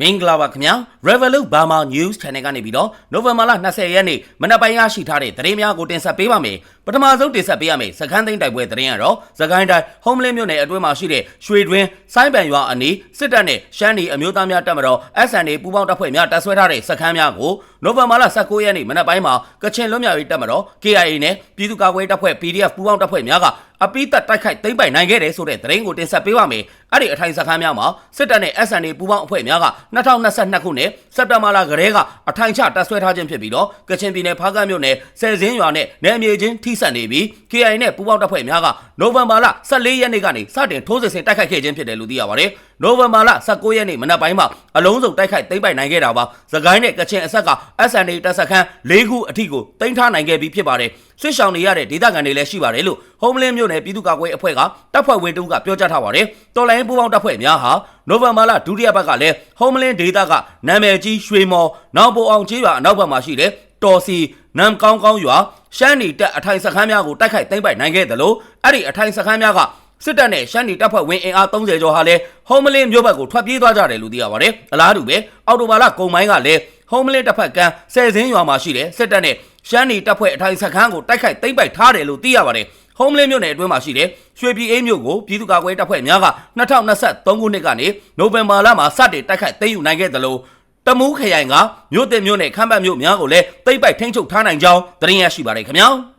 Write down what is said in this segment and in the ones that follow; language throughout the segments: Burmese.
မင်္ဂလာပါခင်ဗျာ Revolut Burma News Channel ကနေပြီးတော့နိုဝင်ဘာလ20ရက်နေ့မနက်ပိုင်းရရှိထားတဲ့သတင်းများကိုတင်ဆက်ပေးပါမယ် ပထမဆုံးတင်ဆက်ပေးရမယ်စကန်းသိန်းတိုက်ပွဲသတင်းကတော့စကိုင်းတိုင်း Homeland မြို့နယ်အတွင်းမှာရှိတဲ့ရွှေတွင်စိုင်းပန်ရွာအနီးစစ်တပ်နဲ့ရှမ်းပြည်အမျိုးသားများတပ်မတော် SNA ပူးပေါင်းတပ်ဖွဲ့များတပ်ဆွဲထားတဲ့စခန်းများကိုနိုဝင်ဘာလ19ရက်နေ့မနက်ပိုင်းမှာကချင်လွတ်မြောက်ရေးတပ်မတော် KIA နဲ့ပြည်သူ့ကာကွယ်ရေးတပ်ဖွဲ့ PDF ပူးပေါင်းတပ်ဖွဲ့များကအပိသက်တိုက်ခိုက်သိမ်းပိုက်နိုင်ခဲ့တယ်ဆိုတဲ့သတင်းကိုတင်ဆက်ပေးပါမယ်။အဲ့ဒီအထိုင်စခန်းများမှာစစ်တပ်နဲ့ SNA ပူးပေါင်းအဖွဲ့များက2022ခုနှစ်စက်တင်ဘာလကတည်းကအထိုင်ချတပ်ဆွဲထားခြင်းဖြစ်ပြီးတော့ကချင်ပြည်နယ်ဖားကန့်မြို့နယ်ဆယ်စင်းရွာနဲ့နယ်မြေချင်းထိစပ်နေပြီး KI နဲ့ပူးပေါင်းတပ်ဖွဲ့များကနိုဝင်ဘာလ14ရက်နေ့ကနေစတင်ထိုးစစ်ဆင်တိုက်ခိုက်ခဲ့ခြင်းဖြစ်တယ်လို့သိရပါတယ်။နိုဝင်ဘာလ19ရက်နေ့မနက်ပိုင်းမှာအလုံးစုံတိုက်ခိုက်သိမ်းပိုက်နိုင်ခဲ့တာပါ။သခိုင်းနဲ့ကချင်အဆက်က SNA တပ်စခန်း၄ခုအထိကိုသိမ်းထားနိုင်ခဲ့ပြီးဖြစ်ပါတယ်။ဆွရှောင်နေရတဲ့ဒေသခံတွေလည်းရှိပါတယ်လို့ Homeland မြို့နယ်ပြည်သူ့ကာကွယ်အဖွဲ့ကတပ်ဖွဲ့ဝင်တူကပြောကြားထားပါတယ်။တော်လိုင်းပူးပေါင်းတပ်ဖွဲ့များဟာနိုဝင်ဘာလဒုတိယပတ်ကလည်း Homeland ဒေသကနာမည်ကြီးရွှေမော်နောက်ပိုအောင်ကြီးရွာအနောက်ဘက်မှာရှိတဲ့ တော်စီနမ်ကောင်းကောင်းရွာရှမ်းနီတက်အထိုင်စခန်းများကိုတိုက်ခိုက်သိမ်းပိုက်နိုင်ခဲ့တယ်လို့အဲ့ဒီအထိုင်စခန်းများကစစ်တပ်နဲ့ရှမ်းနီတပ်ဖွဲ့ဝင်အင်အား30ကျော်ဟာလည်း Homeland မြို့ဘက်ကိုထွက်ပြေးသွားကြတယ်လို့သိရပါတယ်။အလားတူပဲအော်တိုဘာလကုံမိုင်းကလည်း Homeland တပ်ဖက်ကဆယ်စင်းရွာမှာရှိတဲ့စစ်တပ်နဲ့ရှမ်းနီတပ်ဖွဲ့အထိုင်စခန်းကိုတိုက်ခိုက်သိမ်းပိုက်ထားတယ်လို့သိရပါတယ်။ Homeland မြို့နယ်အတွင်းမှာရှိတဲ့ရွှေပြည်အေးမြို့ကိုပြည်သူ့ကာကွယ်တပ်ဖွဲ့များက2023ခုနှစ်ကနေနိုဝင်ဘာလမှာစတင်တိုက်ခိုက်သိမ်းယူနိုင်ခဲ့တယ်လို့ တမူးခရိုင်ကမြို့တင်မြို့နယ်ခမ်းပတ်မြို့များကိုလည်းသိမ်းပိုက်ထိန်းချုပ်ထားနိုင်ကြောင်းသတင်းရရှိပါတယ်ခင်ဗျာ။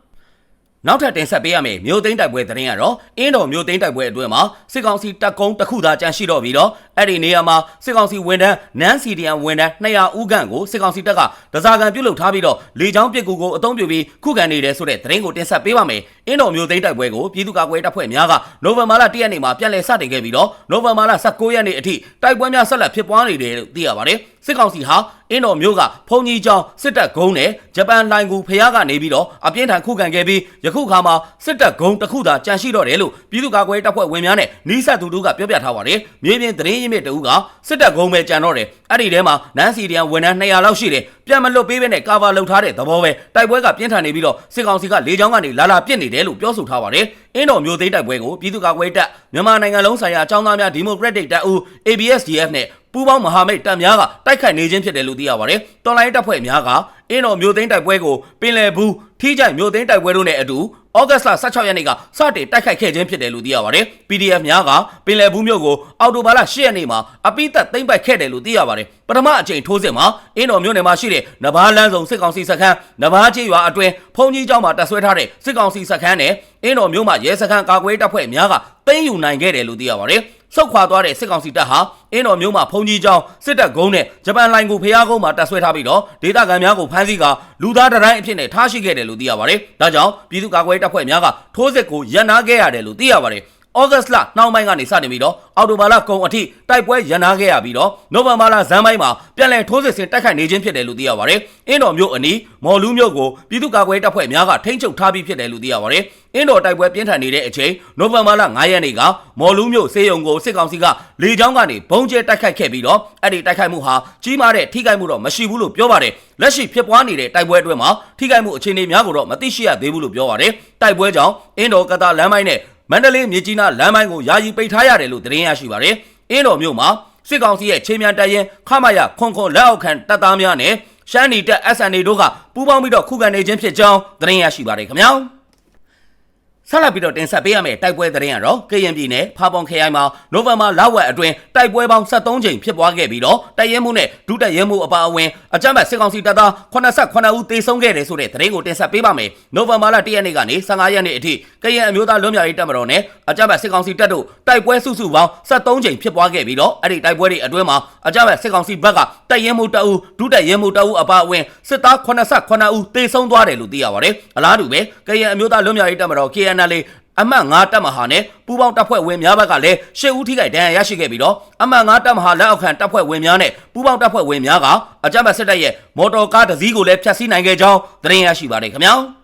နောက်ထပ်တင်ဆက်ပေးရမယ့်မြို့သိမ်းတိုက်ပွဲသတင်းကတော့အင်းတော်မြို့သိမ်းတိုက်ပွဲအတွင်းမှာစစ်ကောင်စီတပ်ကုန်းတစ်ခုသာကြန့်ရှိတော့ပြီးတော့ အဲ့ဒီနေရာမှာစစ်ကောင်စီဝန်ထမ်းနန်းစီဒီယန်ဝန်ထမ်း200ဦးခန့်ကိုစစ်ကောင်စီတပ်ကဒဇာကန်ပြုတ်လုထားပြီးတော့လေကြောင်းပစ်ကူကိုအသုံးပြုပြီးခုခံနေတယ်ဆိုတဲ့သတင်းကိုတင်ဆက်ပေးပါမယ်အင်းတော်မြို့သိမ်းတိုက်ပွဲကိုပြည်သူ့ကာကွယ်တပ်ဖွဲ့များကနိုဝင်ဘာလ1ရက်နေ့မှာပြန်လည်စတင်ခဲ့ပြီးတော့နိုဝင်ဘာလ19ရက်နေ့အထိတိုက်ပွဲများဆက်လက်ဖြစ်ပွားနေတယ်လို့သိရပါတယ်စစ်ကောင်စီဟာအင်းတော်မျိုးကဖုန်ကြီးကျောင်းစစ်တပ်ဂုံးနဲ့ဂျပန်လိုင်ကူဖျားကနေပြီးတော့အပြင်းထန်ခုခံခဲ့ပြီးယခုခါမှာစစ်တပ်ဂုံးတစ်ခုသာကြန့်ရှိတော့တယ်လို့ပြည်သူ့ကာကွယ်တပ်ဖွဲ့ဝင်များနဲ့နီးစပ်သူတို့ကပြောပြထားပါတယ်။မြေပြင်သတင်းရင်းမြစ်တဦးကစစ်တပ်ဂုံးပဲကြံတော့တယ်။အဲ့ဒီထဲမှာနန်းစီတန်ဝန်ထမ်း200လောက်ရှိတယ်။ပြန်မလွတ်ပေးဘဲနဲ့ကာဗာလုပ်ထားတဲ့သဘောပဲတိုက်ပွဲကပြင်းထန်နေပြီးတော့စစ်ကောင်စီကလေကြောင်းကနေလာလာပြစ်နေတယ်လို့ပြောဆိုထားပါတယ်။အင်းတော်မျိုးသိမ်းတိုက်ပွဲကိုပြည်သူ့ကာကွယ်တပ်မြန်မာနိုင်ငံလုံးဆိုင်ရာအကြောင်းသားများဒီမိုကရက်တစ်တပ်ဦး ABSDF နဲ့ပူးပေါင်းမဟာမိတ်တပ်များကတိုက်ခိုက်နေခြင်းဖြစ်တယ်လို့သိရပါတယ်။တော်လိုင်းတပ်ဖွဲ့များကအင်းတော်မျိုးသိန်းတိုက်ပွဲကိုပင်လယ်ဘူးထိကြိုက်မျိုးသိန်းတိုက်ပွဲတို့နဲ့အတူ ဩဂတ်လ16ရက်နေ့ကစတင်တိုက်ခိုက်ခဲ့ခြင်းဖြစ်တယ်လို့သိရပါတယ်။ PDF များကပင်လယ်ဘူးမြို့ကိုအော်တိုဘာလ10ရက်နေ့မှာအပိသက်သိမ်းပိုက်ခဲ့တယ်လို့သိရပါတယ်။ ပထမအကြိမ်ထိုးစစ်မှာအင်းတော်မြို့နယ်မှာရှိတဲ့နဘားလန်းဆောင်စစ်ကောင်စီစခန်းနဘားချေရွာအတွင်းဖုန်ကြီးကျောင်းမှာတပ်ဆွဲထားတဲ့စစ်ကောင်စီစခန်းနဲ့အင်းတော်မြို့မှာရဲစခန်းကာကွယ်တပ်ဖွဲ့များကသိမ်းယူနိုင်ခဲ့တယ်လို့သိရပါတယ်။ဆုတ်ခွာသွားတဲ့စစ်ကောင်စီတပ်ဟာအင်းတော်မျိုးမှာဖုန်ကြီးကျောင်းစစ်တပ်ကုန်းနဲ့ဂျပန်လိုင်ကိုဖျားကုန်းမှာတပ်ဆွဲထားပြီးတော့ဒေသခံများကိုဖမ်းဆီးကလူသားတတိုင်းအဖြစ်နဲ့ထားရှိခဲ့တယ်လို့သိရပါတယ်။ဒါကြောင့်ပြည်သူ့ကာကွယ်တပ်ဖွဲ့များကထိုးစစ်ကိုရန်နာခဲ့ရတယ်လို့သိရပါတယ်။ ဩဂတ်စ်လနှောင်းပိုင်းကနေစတင်ပြီးတော့အော်တိုဘာလကုန်အထိတိုက်ပွဲရန်နာခဲ့ရပြီးတော့နိုဝင်ဘာလဇန်ပိုင်းမှာပြန်လည်ထိုးစစ်ဆင်တိုက်ခိုက်နေခြင်းဖြစ်တယ်လို့သိရပါတယ်။အင်းတော်မြို့အနီးမော်လူးမြို့ကိုပြည်သူ့ကာကွယ်တပ်ဖွဲ့များကထိန်းချုပ်ထားပြီးဖြစ်တယ်လို့သိရပါတယ်။အင်းတော်တိုက်ပွဲပြင်းထန်နေတဲ့အချိန်နိုဝင်ဘာလ9ရက်နေ့ကမော်လူးမြို့စေယုံကိုစစ်ကောင်စီကလေကြောင်းကနေဘုံကျဲတိုက်ခိုက်ခဲ့ပြီးတော့အဲ့ဒီတိုက်ခိုက်မှုဟာကြီးမားတဲ့ထိခိုက်မှုတော့မရှိဘူးလို့ပြောပါတယ်။လက်ရှိဖြစ်ပွားနေတဲ့တိုက်ပွဲအတွင်းမှာထိခိုက်မှုအခြေအနေများကိုတော့မသိရှိရသေးဘူးလို့ပြောပါတယ်။တိုက်ပွဲကြောင့်အင်းတော်ကတာလမ်းမိုင်းနဲ့ မန္တလေးမြေကြီးနားလမ်းပိုင်းကိုယာယီပိတ်ထားရတယ်လို့သတင်းရရှိပါတယ်။အင်းတော်မြို့မှာစစ်ကောင်စီရဲ့ခြေမြန်တပ်ရင်ခမရခွန်ခွန်လက်အောက်ခံတပ်သားများနဲ့ရှမ်းနီတပ် SNA တို့ကပူးပေါင်းပြီးတော့ခုခံနေခြင်းဖြစ်ကြောင်းသတင်းရရှိပါတယ်ခင်ဗျာ။ ဆက်လက်ပြီးတော့တင်ဆက်ပေးရမယ့်တိုက်ပွဲသတင်းကတော့ကရင်ပြည်နယ်ဖာပွန်ခရိုင်မှာနိုဝင်ဘာလဝက်အတွင်းတိုက်ပွဲပေါင်း73ကြိမ်ဖြစ်ပွားခဲ့ပြီးတော့တိုက်ရဲမှုနဲ့ဒုတိုက်ရဲမှုအပါအဝင်အကြမ်းဖက်စစ်ကောင်စီတပ်သား89ဦးသေဆုံးခဲ့တယ်ဆိုတဲ့သတင်းကိုတင်ဆက်ပေးပါမယ်။နိုဝင်ဘာလ1ရက်နေ့ကနေ15ရက်နေ့အထိကရင်အမျိုးသားလွတ်မြောက်ရေးတပ်မတော်နဲ့အကြမ်းဖက်စစ်ကောင်စီတပ်တို့တိုက်ပွဲစုစုပေါင်း73ကြိမ်ဖြစ်ပွားခဲ့ပြီးတော့အဲ့ဒီတိုက်ပွဲတွေအတွင်းမှာအကြမ်းဖက်စစ်ကောင်စီဘက်ကတိုက်ရဲမှုတအူဒုတိုက်ရဲမှုတအူအပါအဝင်စစ်သား89ဦးသေဆုံးသွားတယ်လို့သိရပါတယ်။အလားတူပဲကရင်အမျိုးသားလွတ်မြောက်ရေးတပ်မတော် KNL အမှတ်9တပ်မဟာနဲ့ပူးပေါင်းတပ်ဖွဲ့ဝင်များဘက်ကလည်းရှစ်ဦးထိခိုက်ဒဏ်ရာရရှိခဲ့ပြီးတော့အမှတ်9တပ်မဟာလက်အောက်ခံတပ်ဖွဲ့ဝင်များနဲ့ပူးပေါင်းတပ်ဖွဲ့ဝင်များကအကြမ်းဖက်စစ်တပ်ရဲ့မော်တော်ကားတစ်စီးကိုလည်းဖျက်ဆီးနိုင်ခဲ့ကြောင်းသတင်းရရှိပါတယ်ခင်ဗျာ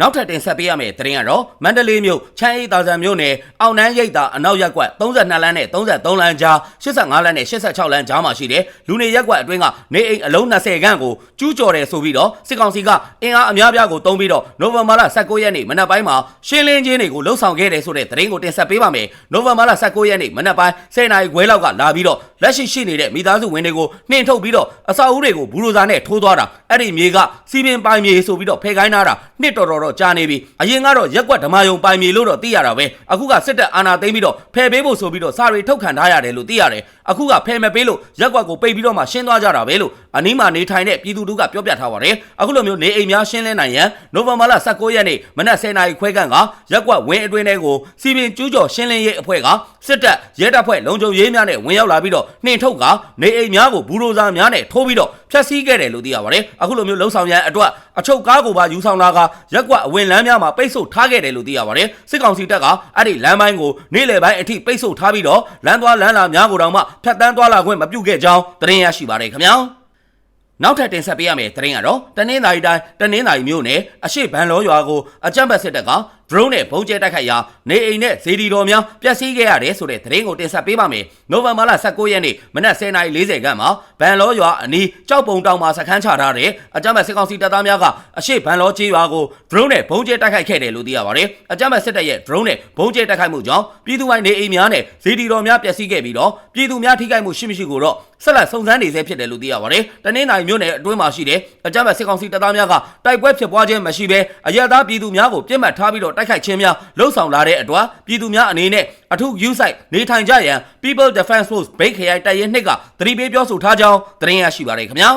နောက်ထပ်တင်ဆက်ပေးရမယ့်သတင်းကတော့မန္တလေးမြို့ချမ်းအေးတာဇံမြို့နယ်အောင်နန်းရိပ်သာအနောက်ရပ်ကွက်32လမ်းနဲ့33လမ်းကြား85လမ်းနဲ့86လမ်းကြားမှာရှိတဲ့လူနေရပ်ကွက်အတွင်းကနေအိမ်အလုံး20ခန့်ကိုကျူးကျော်တယ်ဆိုပြီးတော့စစ်ကောင်စီကအင်အားအများပြားကိုတုံးပြီးတော့နိုဝင်ဘာလ19ရက်နေ့မနက်ပိုင်းမှာရှင်းလင်းခြင်းတွေကိုလှုပ်ဆောင်ခဲ့တယ်ဆိုတဲ့သတင်းကိုတင်ဆက်ပေးပါမယ်နိုဝင်ဘာလ19ရက်နေ့မနက်ပိုင်း10:00နာရီခွဲလောက်ကလာပြီးတော့လက်ရှိရှိနေတဲ့မိသားစုဝင်တွေကိုနှင်ထုတ်ပြီးတော့အဆောက်အဦတွေကိုဘူရိုဇာနဲ့ထိုးသွားတာအဲ့ဒီမြေကစီပင်ပိုင်မြေဆိုပြီးတော့ဖယ်ခိုင်းထားတာနှစ်တော်တော်တော့ကြာနေပြီအရင်ကတော့ရက်ကွက်ဓမာယုံပိုင်မြေလို့တော့သိရတာပဲအခုကစစ်တပ်အာဏာသိမ်းပြီးတော့ဖယ်ပေးဖို့ဆိုပြီးတော့စာရီထုတ်ခံထားရတယ်လို့သိရတယ်အခုကဖယ်မပေးလို့ရက်ကွက်ကိုပိတ်ပြီးတော့မှရှင်းသွားကြတာပဲလို့အနီးမှာနေထိုင်တဲ့ပြည်သူတို့ကပြောပြထားပါတယ်အခုလိုမျိုးနေအိမ်များရှင်းလင်းနိုင်ရန်နိုဝင်ဘာလ19ရက်နေ့မနက်10:00နာရီခွဲခန့်ကရက်ကွက်ဝင်းအတွင်းထဲကိုစီပင်ကျူးကျော်ရှင်းလင်းရေးအဖွဲ့ကစစ်တပ်ရဲတပ်ဖွဲ့လုံခြုံရေးများနဲ့ဝင်ရောက်လာပြီးတော့နှင်ထုတ်ကနေအိမ်များကိုဘူရိုဇာများနဲ့ထိုးပြီးတော့ဖျက်ဆီးခဲ့တယ်လို့သိရပါတယ်အခုလိုမျိုးလှုံ့ဆော်ရန်အတွက်အချုပ်ကားကိုပါယူဆောင်လာကရက်ကွက်အဝင်လမ်းများမှာပိတ်ဆို့ထားခဲ့တယ်လို့သိရပါတယ်စစ်ကောင်စီတပ်ကအဲ့ဒီလမ်းပိုင်းကိုနေ့လယ်ပိုင်းအထိပိတ်ဆို့ထားပြီးတော့လမ်းသွားလမ်းလာများကိုတောင်မှဖျက်တမ်းသွားလာခွင့်မပြုခဲ့ကြောင်းသတင်းရရှိပါတယ်ခင်ဗျာနောက်ထပ်တင်ဆက်ပေးရမယ့်သတင်းကတော့တနင်္သာရီတိုင်းတနင်္သာရီမြို့နယ်အရှိဘန်လောရွာကိုအကြမ်းဖက်စစ်တပ်က drone နဲ့ဘုံကျဲတိုက်ခိုက်ရာနေအိမ်နဲ့ဇေဒီတော်များပျက်စီးခဲ့ရတယ်ဆိုတဲ့သတင်းကိုတင်ဆက်ပေးပါမယ်။နိုဝင်ဘာလ19ရက်နေ့မနက်10:40ခန်းမှာဘန်လောရွာအနီးကြောက်ပုံတောင်မှာစခန်းချထားတဲ့အကြမ်းဖက်စစ်ကောင်စီတပ်သားများကအရှိဘန်လောကျေးရွာကို drone နဲ့ဘုံကျဲတိုက်ခိုက်ခဲ့တယ်လို့သိရပါတယ်။အကြမ်းဖက်စစ်တပ်ရဲ့ drone နဲ့ဘုံကျဲတိုက်ခိုက်မှုကြောင့်ပြည်သူပိုင်းနေအိမ်များနဲ့ဇေဒီတော်များပျက်စီးခဲ့ပြီးတော့ပြည်သူများထိခိုက်မှုရှိမရှိကိုတော့ဆက်လက်စုံစမ်းနေဆဲဖြစ်တယ်လို့သိရပါတယ်။တနင်္လာရီမြို့နယ်အတွင်းမှာရှိတဲ့အကြမ်းဖက်စစ်ကောင်စီတပ်သားများကတိုက်ပွဲဖြစ်ပွားခြင်းမရှိဘဲအရသာပြည်သူများကိုပြစ်မှတ်ထားပြီးတော့တိုက်ခိုက်ခြင်းများလှုပ်ဆောင်လာတဲ့အတွက်ပြည်သူများအနေနဲ့အထူး use site နေထိုင်ကြရန် People Defense Force ဘိတ်ခရိုင်တပ်ရင်းနှစ်ကသတိပေးပြောဆိုထားကြောင်းသတင်းရရှိပါတယ်ခင်ဗျာ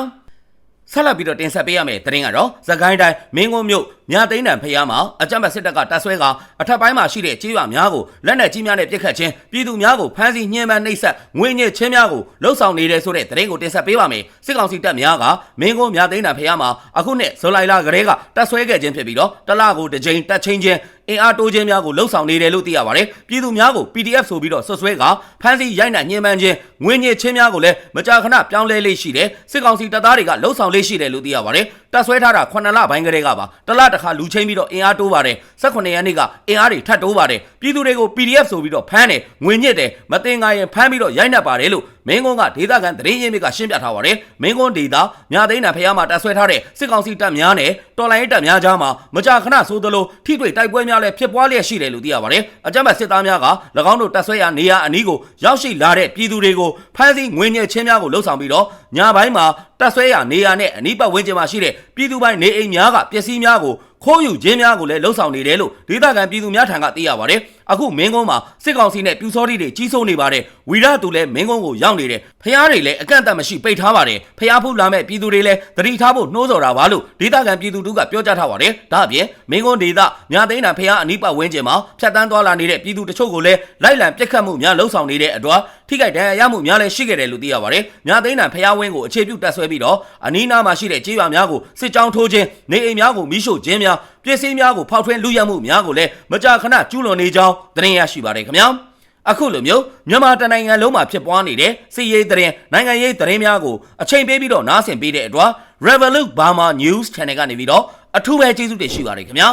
ဆက်လက်ပြီးတော့တင်ဆက်ပေးရမယ့်သတင်းကတော့သခိုင်းတိုင်းမင်းကုန်းမြို့မြသိန်းတန်ဖျားမှာအကြမ်းဖက်စစ်တပ်ကတပ်ဆွဲကအထက်ပိုင်းမှာရှိတဲ့ကြေးရွာများကိုလက်နက်ကြီးများနဲ့ပစ်ခတ်ခြင်းပြည်သူများကိုဖမ်းဆီးညှဉ်းပန်းနှိပ်စက်ငွေညစ်ခြင်းများကိုလှုပ်ဆောင်နေတဲ့ဆိုတဲ့သတင်းကိုတင်ဆက်ပေးပါမယ်စစ်ကောင်စီတပ်များကမင်းကုန်းမြသိန်းတန်ဖျားမှာအခုနှစ်ဇူလိုင်လကတည်းကတပ်ဆွဲခဲ့ခြင်းဖြစ်ပြီးတော့တလကိုတစ်ကြိမ်တပ်ချင်းချင်း အင်အားတိုးခြင်းများကိုလှုပ်ဆောင်နေတယ်လို့သိရပါတယ်ပြည်သူများကို PDF ဆိုပြီးတော့ဆွဆွဲကဖမ်းဆီးရိုက်နှက်ညှဉ်းပန်းခြင်းငွေညစ်ခြင်းများကိုလည်းမကြာခဏပြောင်းလဲလေးရှိတယ်စစ်ကောင်စီတပ်သားတွေကလှုပ်ဆောင်လေးရှိတယ်လို့သိရပါတယ် တပ်ဆွဲထားတာ9လပိုင်းကလေးကပါတလတစ်ခါလူချင်းပြီးတော့အင်အားတိုးပါတယ်18ရက်နေ့ကအင်အားတွေထပ်တိုးပါတယ်ပြည်သူတွေကို PDF ဆိုပြီးတော့ဖမ်းတယ်ငွေညစ်တယ်မတင်ကာရင်ဖမ်းပြီးတော့ရိုက်နှက်ပါတယ်လို့မင်းကုန်းကဒေသခံသတင်းရင်းမြစ်ကရှင်းပြထားပါတယ်မင်းကုန်းဒေသမြသိန်းတန်ဖျားမှာတပ်ဆွဲထားတဲ့စစ်ကောင်စီတပ်များနဲ့တော်လိုင်းတပ်များကြားမှာမကြာခဏဆိုသလိုထိတွေ့တိုက်ပွဲများလည်းဖြစ်ပွားလျက်ရှိတယ်လို့သိရပါတယ်အကြမ်းဖက်စစ်သားများက၎င်းတို့တပ်ဆွဲရာနေရာအနီးကိုရောက်ရှိလာတဲ့ပြည်သူတွေကိုဖမ်းဆီးငွေညစ်ခြင်းများကိုလှုံ့ဆော်ပြီးတော့ညပိုင်းမှာတပ်ဆွဲရာနေရာနဲ့အနီးပတ်ဝန်းကျင်မှာရှိတဲ့ပြည်သူပိုင်းနေအိမ်များကပစ္စည်းများကိုခိုးယူခြင်းများကိုလည်းလှုံ့ဆော်နေတယ်လို့ဒေသခံပြည်သူများထံကသိရပါတယ် အခုမင်းကုန်းမှာစစ်ကောင်စီနဲ့ပြူစောတိတွေကြီးစိုးနေပါတယ်ဝီရသူလည်းမင်းကုန်းကိုရောက်နေတယ်ဖျားတွေလည်းအကန့်အသတ်မရှိပိတ်ထားပါတယ်ဖျားဖုလာမဲ့ပြည်သူတွေလည်းသတိထားဖို့နှိုးဆော်တာပါလို့ဒေသခံပြည်သူတို့ကပြောကြားထားပါတယ်ဒါအပြင်မင်းကုန်းဒေသမြသိန်းတန်ဖျားအနီးပတ်ဝန်းကျင်မှာဖြတ်တန်းသွားလာနေတဲ့ပြည်သူတချို့ကိုလည်းလိုက်လံပြစ်ခတ်မှုများလှုံ့ဆော်နေတဲ့အတွက်ထိခိုက်ဒဏ်ရာရမှုများလည်းရှိခဲ့တယ်လို့သိရပါတယ်မြသိန်းတန်ဖျားဝင်းကိုအခြေပြုတက်ဆွဲပြီးတော့အနီးနားမှာရှိတဲ့ကြေးရွာများကိုစစ်ကြောင်းထိုးခြင်းနေအိမ်များကိုမိရှို့ခြင်းများ ပစ္စည်းများကိုဖောက်ထွင်းလူရမှုများကိုလည်းမကြာခဏကျူးလွန်နေကြောင်းသတင်းရရှိပါတယ်ခင်ဗျာအခုလိုမျိုးမြန်မာတနိုင်ငံလုံးမှာဖြစ်ပွားနေတဲ့စီးရေးသတင်းနိုင်ငံရေးသတင်းများကိုအချိန်ပေးပြီးတော့နားဆင်ပေးတဲ့အတွက် Revolut Burma News Channel ကနေပြီးတော့အထူးပဲကျေးဇူးတင်ရှိပါတယ်ခင်ဗျာ